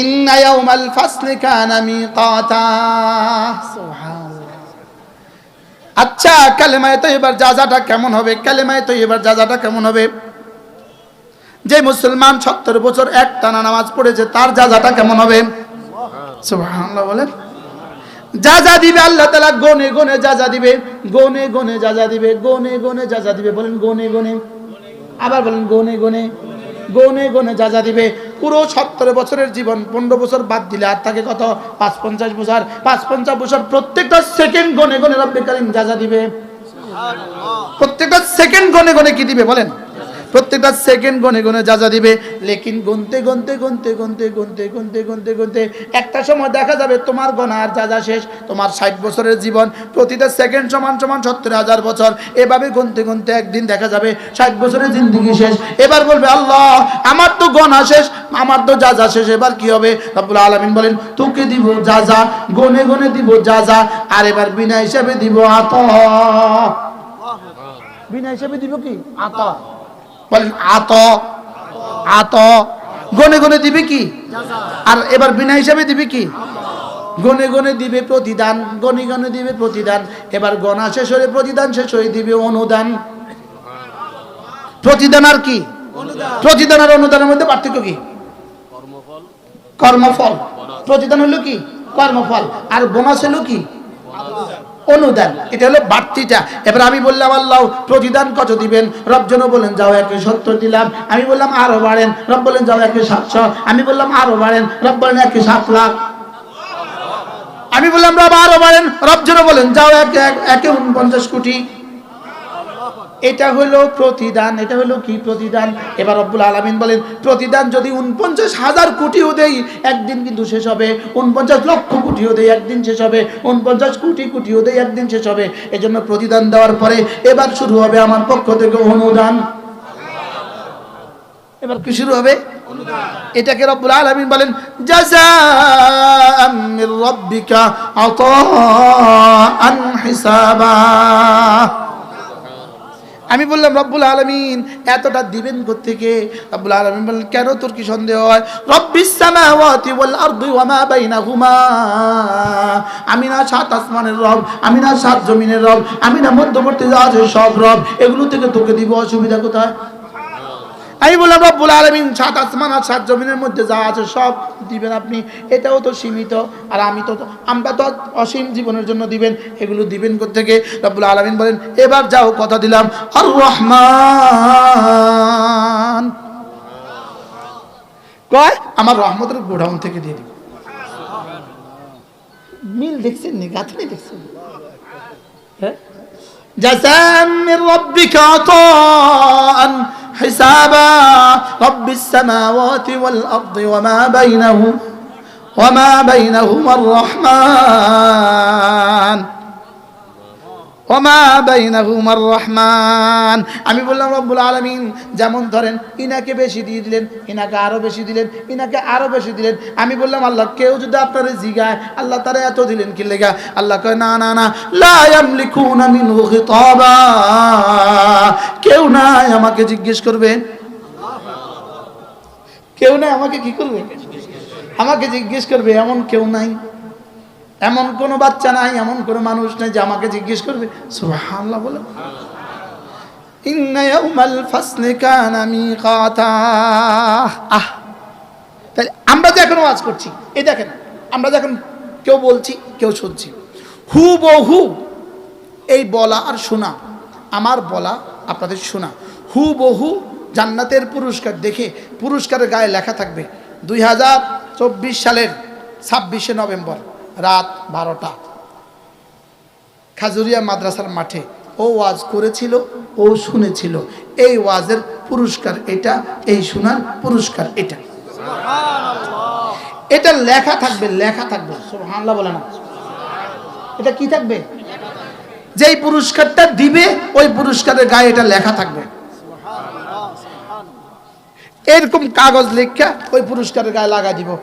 ইন্না ইয়াউমাল ফাসলি কানা মিকাতা। সুবহানাল্লাহ আচ্ছা কালেমায় তৈবার যাযাটা কেমন হবে? কালেমায় এবার যাযাটা কেমন হবে? যে মুসলমান সত্তর বছর এক টানা নামাজ পড়েছে, তার জাজাটা কেমন হবে? সুবহানাল্লাহ বলেন। যা যা দিবে আল্লাহ তালা গনে গনে যা যা দিবে, গনে গনে যা দিবে, গনে গনে যা দিবে। বলেন গনে গনে। আবার বলেন গনে গনে গনে গনে যা যা দিবে। পুরো সত্তর বছরের জীবন, পনেরো বছর বাদ দিলে আর তাকে কত? পাঁচ পঞ্চাশ বছর। পাঁচ পঞ্চাশ বছর প্রত্যেকটা সেকেন্ড গনে গনে রব্বে কারিম যা যা দিবে। প্রত্যেকটা সেকেন্ড গনে গনে কি দিবে বলেন? প্রত্যেকটা সেকেন্ড গনে গনে যা যা দিবে। লেকিন গুনতে গুনতে গুনতে গুনতে গুনতে গুনতে গুনতে গুনতে একটা সময় দেখা যাবে তোমার গনা আর যা যা শেষ। তোমার ষাট বছরের জীবন, প্রতিটা সেকেন্ড সমান সমান সত্তর হাজার বছর। এভাবে গুনতে গুনতে একদিন দেখা যাবে ষাট বছরের জিন্দগি শেষ। এবার বলবে, আল্লাহ, আমার তো গনা শেষ, আমার তো যা যা শেষ, এবার কি হবে? রব্বুল আলামিন বলেন, তোকে দিব যা যা, গনে গনে দিব যা যা, আর এবার বিনা হিসাবে দিব আত। বিনা হিসাবে দিব কি? আত। বলেন, আত। আত। গনে গনে দিবে কি? আর এবার বিনা হিসাবে দিবে কি? গনে গনে দিবে প্রতিদান, গনে গনে দিবে প্রতিদান। এবার গণা শেষ হলে প্রতিদান শেষ হয়ে দিবে অনুদান। প্রতিদান আর কি? প্রতিদান আর অনুদানের মধ্যে পার্থক্য কি? কর্মফল। প্রতিদান হলো কি? কর্মফল। আর বোনাস হলো কি? অনুদান। এটা হলো বাড়তিটা। এবার আমি বললাম, আল্লাহ, প্রতিদান কত দিবেন? রব যেন বলেন, যাও একে সত্তর দিলাম। আমি বললাম, আরও বাড়েন। রব বলেন, যাও একে সাতশো। আমি বললাম, আরও বাড়েন। রব বলেন একে সাত লাখ। আমি বললাম, রব, আরও বাড়েন। রব যেন বলেন, যাও একে, এক- উনপঞ্চাশ কোটি। এটা হলো প্রতিদান, এটা হলো কি প্রতিদান? এবার রব্বুল আলামিন বলেন, প্রতিদান যদি উনপঞ্চাশ হাজার কোটিও দেই, একদিন কিন্তু শেষ হবে। উনপঞ্চাশ লক্ষ কোটিও দেই, একদিন শেষ হবে। উনপঞ্চাশ কোটি কোটিও দেই, একদিন শেষ হবে। এজন্য প্রতিদান দেওয়ার পরে এবার শুরু হবে আমার পক্ষ থেকে অনুদান। এবার কি শুরু হবে? এটাকে রব্বুল আলামিন বলেন রাব্বিকা আতাআন হিসাবা। আমি বললাম, রব্বুল আলমিন, এতটা দিবেন থেকে রব্বুল আলমিন বললেন, কেন তোর কি সন্দেহ হয়? রব্বিস সামাওয়াতি ওয়াল আরদি ওয়া মা বাইনাহুমা। আমি না সাত আসমানের রব, আমি না সাত জমিনের রব, আমি না মধ্যবর্তী যা আছে সব রব, এগুলো থেকে তোকে দিব, অসুবিধা কোথায়? আমি বললাম রব্বুল আলমিন সাত আসমান আর সাত জমিনের মধ্যে যা আছে সব দিবেন আপনি এটাও তো সীমিত আর আমি তো আমরা তো অসীম জীবনের জন্য দিবেন এগুলো দিবেন থেকে রব্বুল আলমিন বলেন এবার যাও কথা দিলাম আর রহমান কয় আমার রহমতের গোডাউন থেকে দিয়ে দিব মিল দেখছেন নি গাঁথনি দেখছেন হ্যাঁ جزاء من ربك عطاء حسابا. رب السماوات والأرض وما بينه وما بينهما الرحمن. ওমা বাইনা হুমার রহমান। আমি বললাম, রব্বুল আলমিন, যেমন ধরেন ইনাকে বেশি দিয়ে দিলেন, ইনাকে আরও বেশি দিলেন, ইনাকে আরও বেশি দিলেন। আমি বললাম, আল্লাহ, কেউ যদি আপনারা জিগায়, আল্লাহ তারা এত দিলেন কি লেগা? আল্লাহ কয়, না না না লাইকুনা মিনহু খিতাবা। কেউ নাই আমাকে জিজ্ঞেস করবে। কেউ না আমাকে কি করবে? আমাকে জিজ্ঞেস করবে, এমন কেউ নাই। এমন কোনো বাচ্চা নাই, এমন কোনো মানুষ নেই যে আমাকে জিজ্ঞেস করবে, সুবহানাল্লাহ বলে। আহ আমরা যে এখন ওয়াজ করছি, এই দেখেন, আমরা যখন কেউ বলছি, কেউ শুনছি। হু বহু এই বলা আর শোনা, আমার বলা আপনাদের শোনা। হু বহু জান্নাতের পুরস্কার দেখে, পুরস্কারের গায়ে লেখা থাকবে, দুই হাজার চব্বিশ সালের ছাব্বিশে নভেম্বর। রাত বারোটা। খাজুরিয়া মাদ্রাসার মাঠে ও ওয়াজ করেছিল ও শুনেছিল। এই ওয়াজের পুরস্কার এটা এই শোনার পুরস্কার এটা। এটা লেখা থাকবে লেখা থাকবে। সুবহানাল্লাহ বলে না। এটা কি থাকবে? যেই পুরস্কারটা দিবে ওই পুরস্কারের গায়ে এটা লেখা থাকবে। এরকম কাগজ লেখা ওই পুরস্কারের গায়ে লাগা দিব।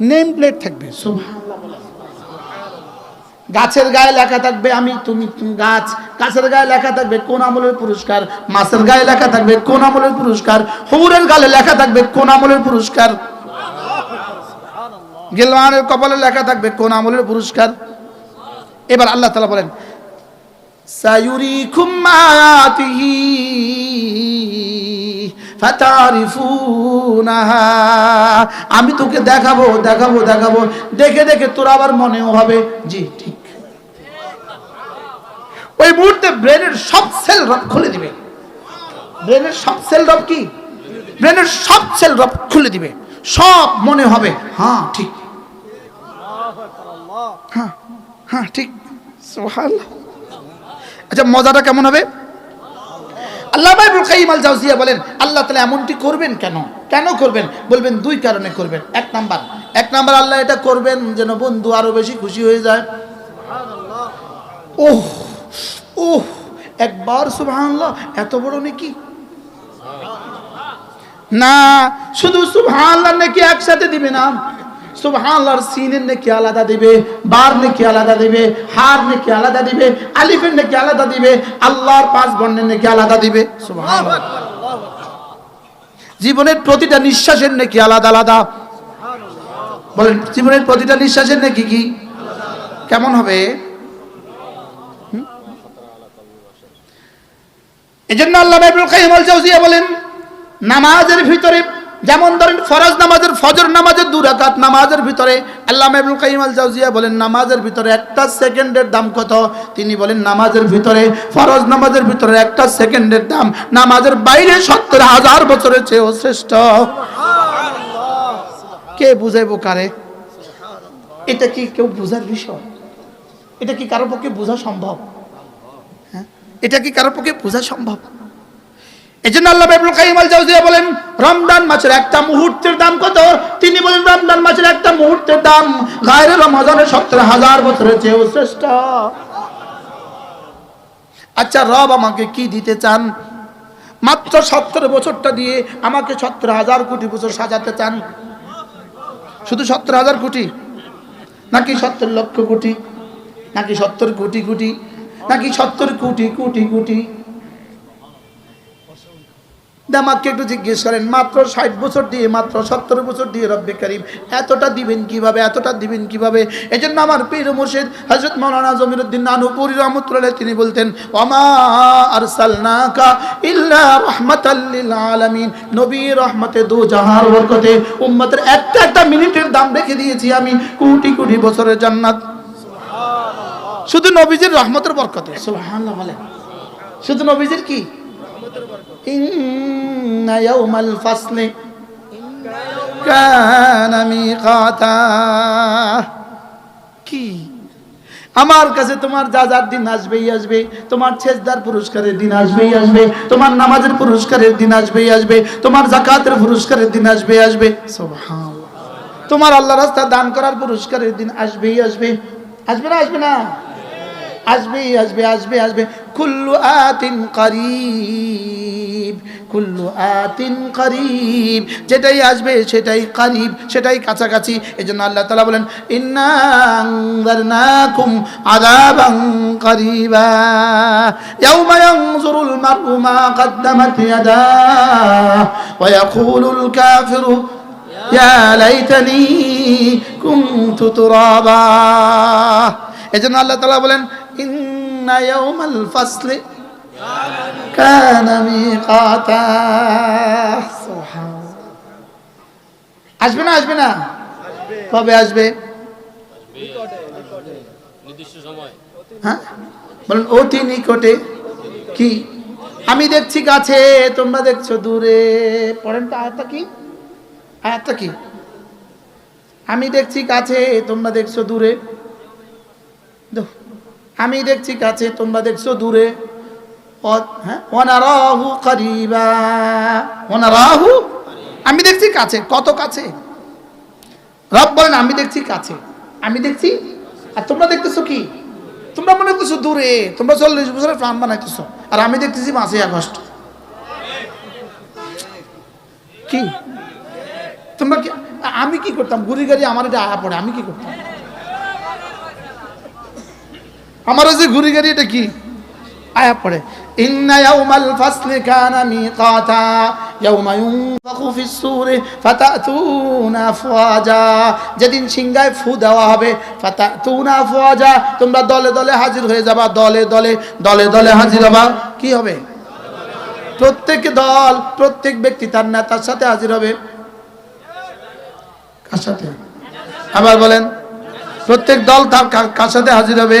নেম প্লেট থাকবে গাছের গায়ে লেখা থাকবে আমি তুমি গাছ। গাছের গায়ে লেখা থাকবে কোন আমলের পুরস্কার? মাছের গায়ে লেখা থাকবে কোন আমলের পুরস্কার? হৌরের গালে লেখা থাকবে কোন আমলের পুরস্কার? গেলওয়ানের কপালে লেখা থাকবে কোন আমলের পুরস্কার? এবার আল্লাহ তালা বলেন আয়াতিহি ফাতারিফুনাহা আমি তোকে দেখাবো দেখাবো দেখাবো। দেখে দেখে তোর আবার মনেও হবে, জি, ঠিক। ওই মুহূর্তে ব্রেনের সব সেল রব খুলে দিবে। ব্রেনের সব সেল রব কি? ব্রেনের সব সেল রব খুলে দিবে। সব মনে হবে হ্যাঁ ঠিক। হ্যাঁ হ্যাঁ ঠিক। আচ্ছা মজাটা কেমন হবে? আল্লাহ ইবনুল কাইয়িম আল বলেন, আল্লাহ তাআলা এমনটি করবেন কেন? কেন করবেন? বলবেন, দুই কারণে করবেন। এক নাম্বার এক নাম্বার আল্লাহ এটা করবেন যেন বন্ধু আরও বেশি খুশি হয়ে যায়। ওহ ওহ, একবার সুবহানাল্লাহ, এত বড় নাকি? না, শুধু সুবহানাল্লাহ নাকি একসাথে দিবে না। সুবহানাল্লাহর সিনের নাকি আলাদা দিবে, বার নাকি আলাদা দিবে, হার নাকি আলাদা দিবে, আলিফের নাকি আলাদা দিবে, আল্লাহর পাঁচ বর্ণের নাকি আলাদা দিবে। জীবনের প্রতিটা নিঃশ্বাসের নাকি আলাদা আলাদা। বলেন, জীবনের প্রতিটা নিঃশ্বাসের নাকি কি? কেমন হবে? এজন্য আল্লাহ ইবনুল কাইয়িম আল বলেন, নামাজের ভিতরে যেমন ধরেন ফরজ নামাজের ফজর নামাজের দু রাকাত নামাজের ভিতরে আল্লাহ ইবনুল কাইয়িম আল জাওজিয়া বলেন নামাজের ভিতরে একটা সেকেন্ডের দাম কত? তিনি বলেন নামাজের ভিতরে ফরজ নামাজের ভিতরে একটা সেকেন্ডের দাম নামাজের বাইরে সত্তর হাজার বছরের চেয়েও শ্রেষ্ঠ। কে বুঝাইবো কারে? এটা কি কেউ বুঝার বিষয়? এটা কি কারও পক্ষে বোঝা সম্ভব? হ্যাঁ? এটা কি কারও পক্ষে বোঝা সম্ভব? এই জন্য আল্লাহ ইবনুল কাইয়িম আল জাওজিয়া বলেন, রমজান মাসের একটা মুহূর্তের দাম কত? তিনি বলেন, রমজান মাসের একটা মুহূর্তের দাম গায়ের রমজানের সত্তর হাজার বছরের চেয়েও আচ্ছা রব আমাকে কি দিতে চান? মাত্র সত্তর বছরটা দিয়ে আমাকে সত্তর হাজার কোটি বছর সাজাতে চান? শুধু সত্তর হাজার কোটি? নাকি সত্তর লক্ষ কোটি? নাকি সত্তর কোটি কোটি? নাকি সত্তর কোটি কোটি কোটি? আমাকে একটু জিজ্ঞেস করেন মাত্র ষাট বছর দিয়ে মাত্র সত্তর বছর দিয়ে রব্বে করিম এতটা দিবেন কীভাবে এতটা দিবেন কীভাবে? এই জন্য আমার পীর মুর্শিদ হজরত মৌলানা জমিরুদ্দিন নানুপুরি রহমতুল্লাহ তিনি বলতেন অমা আরসালনাকা ইল্লা রাহমাতাল্লিল আলামিন। নবী রহমতে দু জাহার বরকতে উম্মতের একটা একটা মিনিটের দাম রেখে দিয়েছি আমি কোটি কোটি বছরের জান্নাত। শুধু নবীজির রহমতের বরকতে। সুবহানাল্লাহ শুধু নবীজির কি? إن يوم الفصل كان ميقاتا কি আমার কাছে তোমার যা যার দিন আসবেই আসবে তোমার ছেজদার পুরস্কারের দিন আসবেই আসবে তোমার নামাজের পুরস্কারের দিন আসবেই আসবে তোমার জাকাতের পুরস্কারের দিন আসবে আসবে সুবহানাল্লাহ তোমার আল্লাহ রাস্তা দান করার পুরস্কারের দিন আসবেই আসবে আসবে না আসবে না আসবে আসবে আসবে আসবে কুল্লু আতিন করিব কুল্লু আতিন করিব যেটাই আসবে সেটাই করিব সেটাই কাছাকাছি এই জন্য আল্লাহ তালা বলেন ইন্নাকুম আদাবাং করিবা يوم ينظر المرء ما قدمت يداه ويقول الكافر يا ليتني كنت ترابا এজন্য আল্লাহ তাআলা বলেন ফাসলি কানা মিকাতা সুবহানাল্লাহ আসবে না আসবে না? কবে আসবে? হ্যাঁ? বলেন অতি নিকটে। কি? আমি দেখছি কাছে তোমরা দেখছ দূরে। পড়েন তো আয়াতটা কি? আয়াতটা কি? আমি দেখছি কাছে তোমরা দেখছ দূরে। দেখো, আমি দেখছি কাছে তোমরা দেখছ দূরে। হ্যাঁ? আমি দেখছি কাছে। কত কাছে? রব বলেন, আমি দেখছি কাছে। আমি দেখছি? আর তোমরা দেখতেছো কি? তোমরা মনে করতেছো দূরে। তোমরা চল্লিশ বছরের প্রাণ বানাইতেছো। আর আমি দেখতেছি পাঁচই আগস্ট। কি? তোমরা কি আমি কি করতাম? গুড়ি গাড়ি আমার এটা আয়া পড়ে, আমি কি করতাম? আমারও যে ঘুরি গাড়ি, এটা কি? আয়া পড়ে। ইন্না ইয়াউমাল ফাসলি কানা মিকাতা, ইয়াউমা ইউনফাখু ফিস সূরি, ফাতাতুনা আফওয়াজা যেদিন সিংহায় ফু দেওয়া হবে, ফাতাতুনা আফওয়াজা তোমরা দলে দলে হাজির হয়ে যাবা, দলে দলে দলে দলে হাজির হবা। কি হবে? প্রত্যেক দল, প্রত্যেক ব্যক্তি তার নেতার সাথে হাজির হবে। কার সাথে? আবার বলেন, প্রত্যেক দল তার কার সাথে হাজির হবে?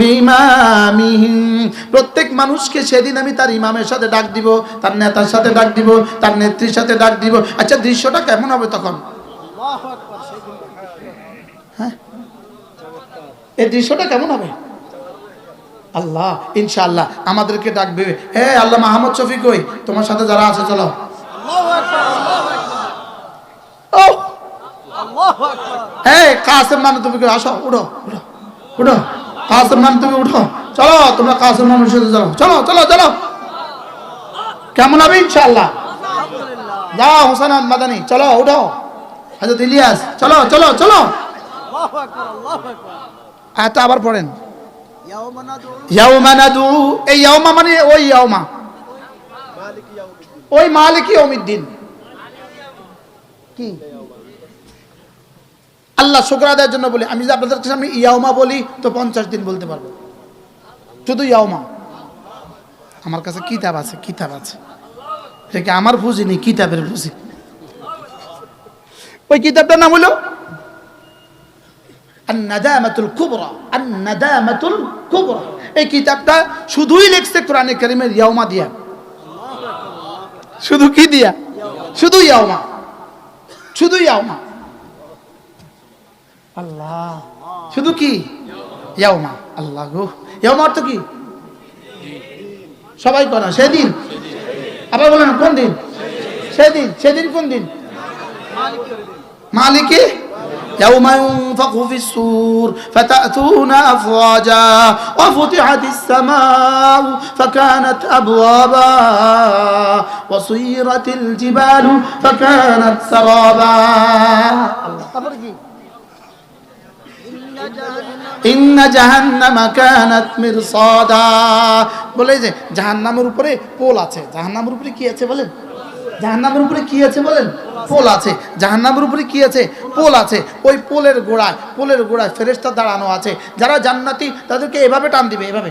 বিমামিহিম প্রত্যেক মানুষকে সেদিন আমি তার ইমামের সাথে ডাক দিব তার নেতার সাথে ডাক দিব তার নেত্রীর সাথে ডাক দিব। আচ্ছা দৃশ্যটা কেমন হবে তখন? হ্যাঁ? এই দৃশ্যটা কেমন হবে? আল্লাহ ইনশাআল্লাহ আমাদেরকে ডাকবে। হে আল্লাহ মাহমুদ শফিক ওই তোমার সাথে যারা আছে চলো। ও! হে কাসেম নামে তুমি আসো? উঠো উঠো উঠো। কাসেম নামে তুমি উঠো। চলো, তোমরা কাসেম নামের সাথে চলো। চলো চলো চলো। কেমন হবে ইনশাআল্লাহ? যাও, হোসেন মাদানি চলো, উঠো। হাজরত ইলিয়াস, চলো চলো চলো। আয়াতটা আবার পড়েন। মানে কি? আল্লাহ শুক্র আদায়ের জন্য বলি, আমি যদি আপনাদের সামনে ইয়াউমা বলি, তো পঞ্চাশ দিন বলতে পারব। শুধু ইয়াউমা। আমার কাছে কিতাব আছে কিতাব আছে। কি আমার বুঝি নেই কিতাবের বুঝি ওই কিতাবটার নাম হলো আন্নাদামাতুল কুবরা আন্নাদামাতুল কুবরা। এই কিতাবটা শুধুই লিখছে কোরআনে কারিমের ইয়াউমা দিয়া। শুধু কি দিয়া? শুধু ইয়াউমা। শুধু ইয়াউমা। আল্লাহ শুধু কি ইয়াউমা আল্লাহ গো ইয়াউমা অর্থ কি সবাই করা সেদিন আবার বলেন কোন দিন সেদিন সেদিন কোন দিন মালিকে يوم ينفخ في السور فتأتون أفواجا وفتحت السماء فكانت أبوابا وصيرت الجبال فكانت سرابا ইন্না বলে যে, জাহান্নামের উপরে পোল আছে। জাহান্নামের উপরে কি আছে বলেন? জাহান্নামের উপরে কি আছে বলেন? পোল আছে। জাহান্নামের উপরে কি আছে? পোল আছে। ওই পোলের গোড়ায় পোলের গোড়ায় ফেরেশতা দাঁড়ানো আছে। যারা জান্নাতি, তাদেরকে এভাবে টান দিবে, এভাবে।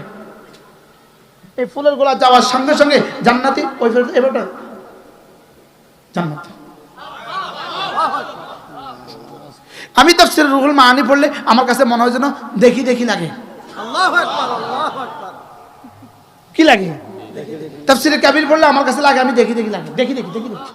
এই ফুলের গোড়া যাওয়ার সঙ্গে সঙ্গে জান্নাতি, ওই ফেরেশতা এভাবে জান্নাতি। আমি তাফসির রুহুল মানি পড়লে আমার কাছে মনে হয় যেন দেখি দেখি লাগে। কি লাগে? তাফসিরে কাবির পড়লে আমার কাছে লাগে আমি দেখি দেখি লাগে। দেখি দেখি দেখি দেখি।